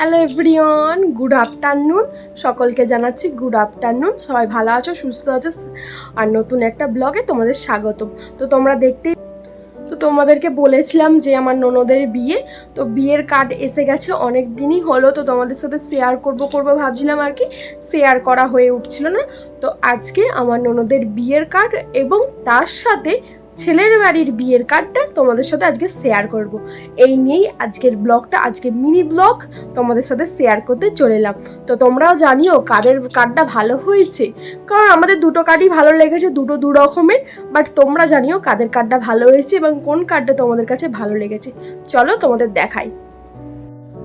Hello everyone good afternoon সকলকে জানাচ্ছি good afternoon সবাই ভালো আছো, সুস্থ আছো? আর নতুন একটা ব্লগে তোমাদের স্বাগত তো তোমরা দেখতেই তো তোমাদেরকে বলেছিলাম যে আমার ননদের বিয়ে। তো বিয়ের কার্ড এসে গেছে অনেক দিনই হলো, তো তোমাদের সাথে শেয়ার করব করব ভাবছিলাম আর কি। শেয়ার করা হয়ে উঠছিল না। তো আজকে আমার ননদের বিয়ের কার্ড এবং তার সাথে ছেলের বাড়ির বিয়ের কার্ডটা তোমাদের সাথে আজকে শেয়ার করব। এই নিয়েই আজকের ব্লগটা আজকে মিনি ব্লগ তোমাদের সাথে শেয়ার করতে চলে এলাম। তো তোমরাও জানিও কার্ডের কার্ডটা ভালো হয়েছে। কারণ আমাদের দুটো কার্ডই ভালো লেগেছে, দুটো দু রকমের বাট তোমরা জানিও কাদের কার্ডটা ভালো হয়েছে এবং কোন কার্ডটা তোমাদের কাছে ভালো লেগেছে। চলো তোমাদের দেখাই।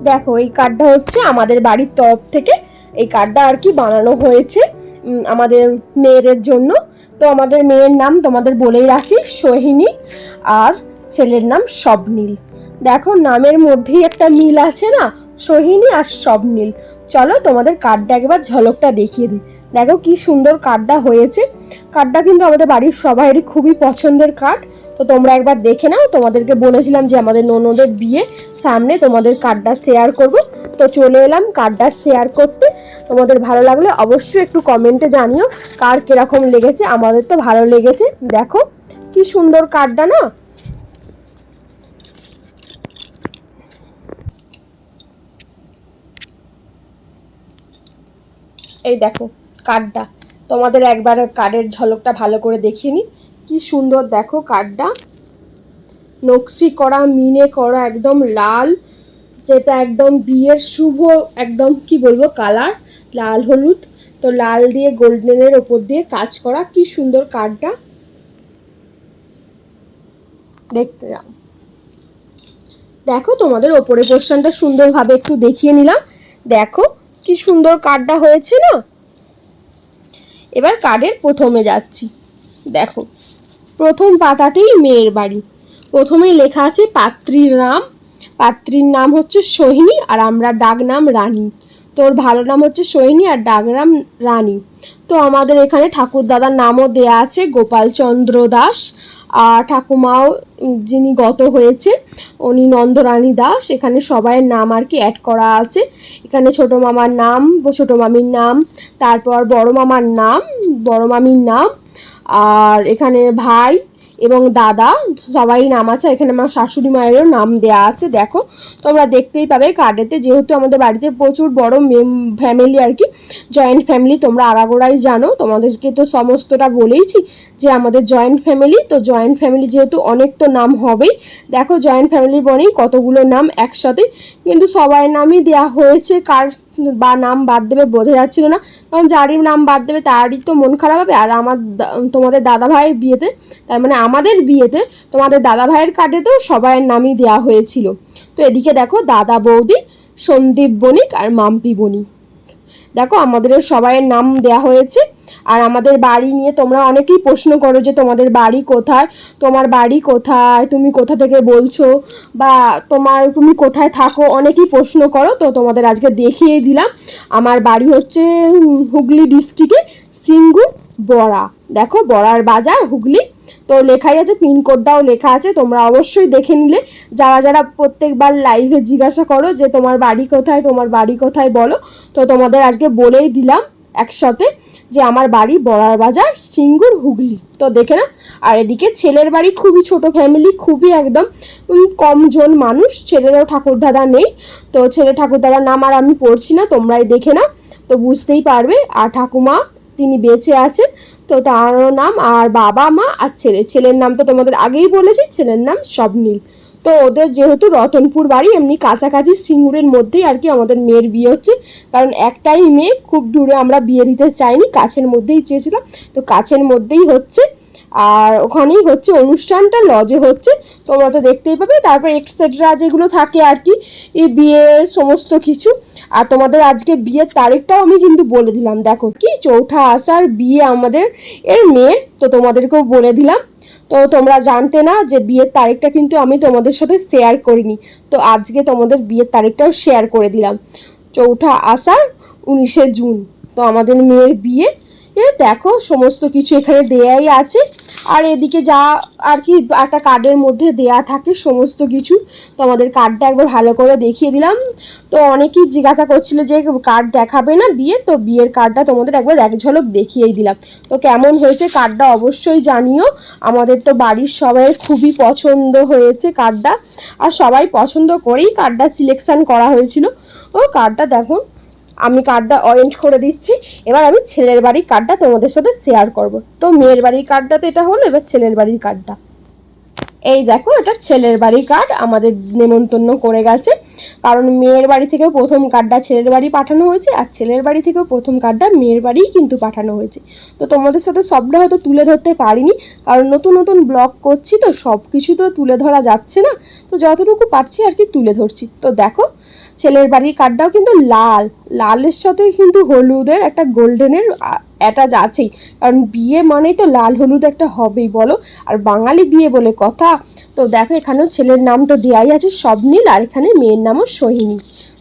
দেখো, এই কার্ডটা হচ্ছে আমাদের বাড়ির তরফ থেকে। এই কার্ডটা আর কি বানানো হয়েছে আমাদের মেয়েদের জন্য। তো আমাদের মেয়ের নাম তোমাদের বলেই রাখি, সোহিনী, আর ছেলের নাম স্বপ্নীল দেখো, নামের মধ্যেই একটা মিল আছে না? সোহিনী আর স্বপ্নীল চলো তোমাদের কার্ডটা একবার ঝলকটা দেখিয়ে দিই। দেখো কি সুন্দর কার্ডটা হয়েছে। কার্ডটা কিন্তু আমাদের বাড়ির সবাইয়েরই খুবই পছন্দের কার্ড। তো তোমরা একবার দেখে নাও, তোমাদেরকে বলেছিলাম যে আমাদের ননদের বিয়ে। সামনে তোমাদের কার্ডটা শেয়ার করব। তো চলে এলাম কার্ডটা শেয়ার করতে। তোমাদের ভালো লাগলে অবশ্যই একটু কমেন্টে জানিও কার কীরকম লেগেছে। আমাদের তো ভালো লেগেছে। দেখো কি সুন্দর কার্ডটা না। এই দেখো, কার্ডটা। তোমাদের একবার কার্ডের ঝলকটা ভালো করে দেখিয়ে নি কি সুন্দর দেখো কার্ডটা। নকশি করা, মিনে করা, একদম লাল। যেটা একদম বিয়ের শুভ, একদম কি বলব, কালার। লাল হলুদ। তো লাল দিয়ে গোল্ডেনের ওপর দিয়ে কাজ করা। কি সুন্দর কার্ডটা। দেখতে যাও। দেখো তোমাদের ওপরে পোর্শনটা সুন্দরভাবে একটু দেখিয়ে নিলাম। দেখো কি সুন্দর কার্ডটা হয়েছে না এবার কার্ডের প্রথমে যাচ্ছি। দেখো, প্রথম পাতাতেই মেয়ের বাড়ি। প্রথমে লেখা আছে পাত্রীর নাম। পাত্রীর নাম হচ্ছে সোহিনী আর আমরা ডাক নাম রানী। তোর ভালো নাম হচ্ছে সোহিনী আর ডাক নাম রানী। তো আমাদের এখানে ঠাকুর দাদার নামও দেয়া আছে গোপালচন্দ্র দাস। আর ঠাকুমাও যিনি গত হয়েছে উনি নন্দরানী দাস। এখানে সবাইয়ের নাম আর কি অ্যাড করা আছে। এখানে ছোট মামার নাম, ছোট মামির নাম, তারপর বড় মামার নাম, বড় মামির নাম। আর এখানে ভাই এবং দাদা সবাই নাম আছে, এখানে আমার শাশুড়ি মায়েরও নাম দেয়া আছে, দেখো। তোমরা দেখতেই পাবে কার্ডেতে, যেহেতু আমাদের বাড়িতে প্রচুর বড় ফ্যামিলি আর কি জয়েন্ট ফ্যামিলি তোমরা আগাগোড়াই জানো, তোমাদেরকে তো সমস্তটা বলেইছি যে আমাদের জয়েন্ট ফ্যামিলি তো জয়েন্ট ফ্যামিলি যেহেতু অনেক তো নাম হবেই। দেখো জয়েন্ট ফ্যামিলি বনেই কতগুলো নাম একসাথে, কিন্তু সবার নামই দেয়া হয়েছে কার বা নাম বাদ দেবে বোঝা যাচ্ছিল না। কারণ যারই নাম বাদ দেবে তারই তো মন খারাপ হবে। আর আমার তোমাদের দাদা ভাইয়ের বিয়েতে, তার মানে আমাদের বিয়েতে তোমাদের দাদা ভাইয়ের কার্ডে তো সবাই নামই দেওয়া হয়েছিল। তো এদিকে দেখো দাদা বৌদি, সন্দীপ বণিক আর মাম্পি বণিক। দেখো আমাদের সবাইয়ের নাম দেয়া হয়েছে। আর আমাদের বাড়ি নিয়ে তোমরা অনেকেই প্রশ্ন করো যে তোমাদের বাড়ি কোথায়? তোমার বাড়ি কোথায়? তুমি কোথা থেকে বলছো? বা তোমার, তুমি কোথায় থাকো? অনেকেই প্রশ্ন করো। তো তোমাদের আজকে দেখিয়ে দিলাম। আমার বাড়ি হচ্ছে হুগলি ডিস্ট্রিক্টে সিঙ্গু বড়া। দেখো, বড়ার বাজার, হুগলি। তো লেখাই আছে পিনকোডটাও লেখা আছে, তোমরা অবশ্যই দেখে নিলে। যারা যারা প্রত্যেকবার লাইভে জিজ্ঞাসা করো যে, তোমার বাড়ি কোথায়? তোমার বাড়ি কোথায়? বলো। তো তোমাদের আজকে বলেই দিলাম একসাথে যে, আমার বাড়ি বড়ার বাজার, সিঙ্গুর, হুগলি। তো দেখে না আর এদিকে ছেলের বাড়ি খুবই ছোট ফ্যামিলি খুবই একদম কমজন মানুষ। ছেলেরও ঠাকুরদাদা নেই। তো ছেলে ঠাকুরদাদার নাম আর আমি পড়ছি না, তোমরাই দেখে না তো বুঝতেই পারবে। আর ঠাকুমা তিনি বেঁচে আছেন, তো তারও নাম আর বাবা মা আর ছেলে। ছেলের নাম তো তোমাদের আগেই বলেছি, ছেলের নাম স্বপ্নীল। তো ওদের যেহেতু রতনপুর বাড়ি, এমনি কাছাকাছি সিঙ্গুরের মধ্যেই আর কি আমাদের মেয়ের বিয়ে হচ্ছে। কারণ একটাই মেয়ে, খুব দূরে আমরা বিয়ে দিতে চাইনি, কাছের মধ্যেই চেয়েছিলাম। তো কাছের মধ্যেই হচ্ছে। আর ওখানেই হচ্ছে অনুষ্ঠানটা, লজে হচ্ছে। তোমরা তো দেখতেই পাবে, তারপর এক্সেট্রা যেগুলো থাকে আর কি, এই বিয়ের সমস্ত কিছু। আর তোমাদের আজকে বিয়ের তারিখটাও আমি কিন্তু বলে দিলাম। দেখো কি চৌঠা আসার বিয়ে আমাদের, এর মেয়ের, তো তোমাদেরকেও বলে দিলাম। তো তোমরা জানতে না যে বিয়ের তারিখটা কিন্তু আমি তোমাদের সাথে শেয়ার করিনি। তো আজকে তোমাদের বিয়ের তারিখটাও শেয়ার করে দিলাম। চৌঠা আষাঢ়, উনিশে জুন। তো আমাদের মেয়ের বিয়ে। এ দেখো, সমস্ত কিছু এখানে দেয়াই আছে। আর এদিকে যা আর কি, একটা কার্ডের মধ্যে দেয়া থাকে সমস্ত কিছু। তো আমাদের কার্ডটা একবার ভালো করে দেখিয়ে দিলাম। তো অনেকেই জিজ্ঞাসা করছিল যে কার্ড দেখাবে না বিয়ে? তো বিয়ের কার্ডটা তোমাদের একবার এক ঝলক দেখিয়েই দিলাম। তো কেমন হয়েছে কার্ডটা অবশ্যই জানিও। আমাদের তো বাড়ির সবাই খুবই পছন্দ হয়েছে কার্ডটা আর সবাই পছন্দ করেই কার্ডটা সিলেকশন করা হয়েছিল। ও কার্ডটা দেখুন আমি কার্ডটা অয়েন্ট করে দিচ্ছি। এবার আমি ছেলের বাড়ির কার্ডটা তোমাদের সাথে শেয়ার করব। তো মেয়ের বাড়ির কার্ডটা তো এটা হলো, এবার ছেলের বাড়ির কার্ডটা এই দেখো, এটা ছেলের বাড়ির কার্ড, আমাদের নেমন্তন্ন করে গেছে। কারণ মেয়ের বাড়ি থেকেও প্রথম কার্ডটা ছেলের বাড়ি পাঠানো হয়েছে, আর ছেলের বাড়ি থেকেও প্রথম কার্ডটা মেয়ের বাড়িই কিন্তু পাঠানো হয়েছে। তো তোমাদের সাথে সবটা হয়তো তুলে ধরতে পারিনি, কারণ নতুন নতুন ব্লগ করছি, তো সব কিছু তো তুলে ধরা যাচ্ছে না। তো যতটুকু পারছি আর কি তুলে ধরছি। তো দেখো, ছেলের বাড়ির কার্ডটাও কিন্তু লাল, লালের সাথে কিন্তু হলুদের একটা গোল্ডেনের অ্যাটাচ আছেই। কারণ বিয়ে মানেই তো লাল হলুদ একটা হবেই, বলো। আর বাঙালি বিয়ে বলে কথা। তো দেখো, এখানেও ছেলের নাম তো দেওয়াই আছে, স্বপ্নীল, আর এখানে মেয়ের নামও সোহিনী।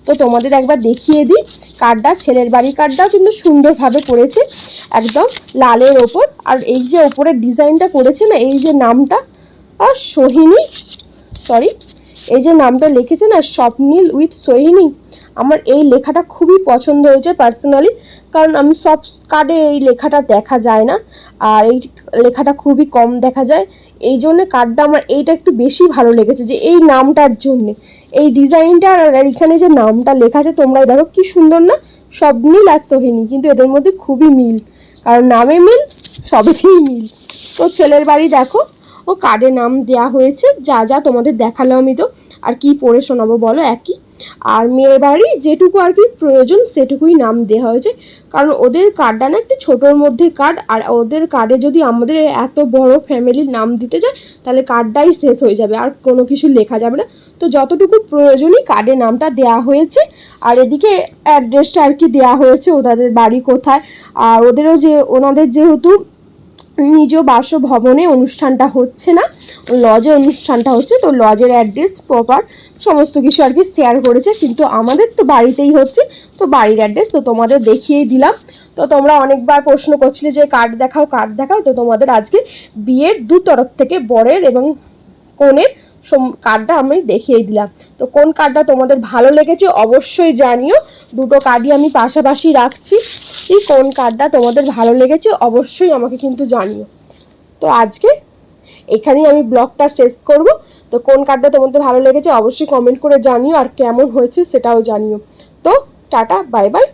তো তোমাদের একবার দেখিয়ে দিই, কার্ডটা ছেলের বাড়ির কার্ডটাও কিন্তু সুন্দরভাবে করেছে একদম লালের ওপর। আর এই যে ওপরের ডিজাইনটা করেছে না, এই যে নামটা আর সোহিনী সরি এই যে নামটা লিখেছে না, স্বপ্নীল উইথ সোহিনী, আমার এই লেখাটা খুবই পছন্দ হয়েছে পার্সোনালি কারণ আমি সব কার্ডে এই লেখাটা দেখা যায় না, আর এই লেখাটা খুবই কম দেখা যায়। এই জন্য কার্ডটা আমার এইটা একটু বেশি ভালো লেগেছে যে এই নামটার জন্যে। এই ডিজাইনটা আর এখানে যে নামটা লেখা আছে, তোমরাই দেখো কি সুন্দর না, স্বপ্নীল আর সোহিনী, কিন্তু এদের মধ্যে খুবই মিল, কারণ নামে মিল, সবেতেই মিল। তো ছেলের বাড়ি দেখো ও কার্ডে নাম দেয়া হয়েছে, যা যা তোমাদের দেখালাম আমি তো। আর কি পড়ে শোনাবো বলো, একই। আর মেয়ের বাড়ি যেটুকু আর কি প্রয়োজন, সেটুকুই নাম দেওয়া হয়েছে। কারণ ওদের কার্ডটা না একটু ছোটোর মধ্যে কার্ড আর ওদের কার্ডে যদি আমাদের এত বড় ফ্যামিলির নাম দিতে যায় তাহলে কার্ডটাই শেষ হয়ে যাবে, আর কোনো কিছু লেখা যাবে না। তো যতটুকু প্রয়োজনই কার্ডে নামটা দেওয়া হয়েছে, আর এদিকে অ্যাড্রেসটা আর কি দেওয়া হয়েছে ওদের বাড়ি কোথায়, আর ওদেরও যে, ওনাদের যেহেতু নিজ বাসভবনে অনুষ্ঠানটা হচ্ছে না লজে অনুষ্ঠানটা হচ্ছে, তো লজের অ্যাড্রেস প্রপার সমস্ত কিছু আর কি শেয়ার করেছে, কিন্তু আমাদের তো বাড়িতেই হচ্ছে, তো বাড়ির অ্যাড্রেস তো তোমাদের দেখিয়েই দিলাম। তো তোমরা অনেকবার প্রশ্ন করছিলে যে কার্ড দেখাও কার্ড দেখাও, তো তোমাদের আজকে বিয়ের দু তরফ থেকে বরের এবং কনের কার্ডটা আমি দেখিয়ে দিলাম। তো কোন কার্ডটা তোমাদের ভালো লেগেছে অবশ্যই জানিও, দুটো কার্ডই আমি পাশাপাশি রাখছি। এই কোন কার্ডটা তোমাদের ভালো লেগেছে অবশ্যই আমাকে কিন্তু জানিও। তো আজকে এখানেই আমি ব্লগটা শেষ করব। তো কোন কার্ডটা তোমাদের ভালো লেগেছে অবশ্যই কমেন্ট করে জানিও আর কেমন হয়েছে সেটাও জানিও। তো টাটা বাই বাই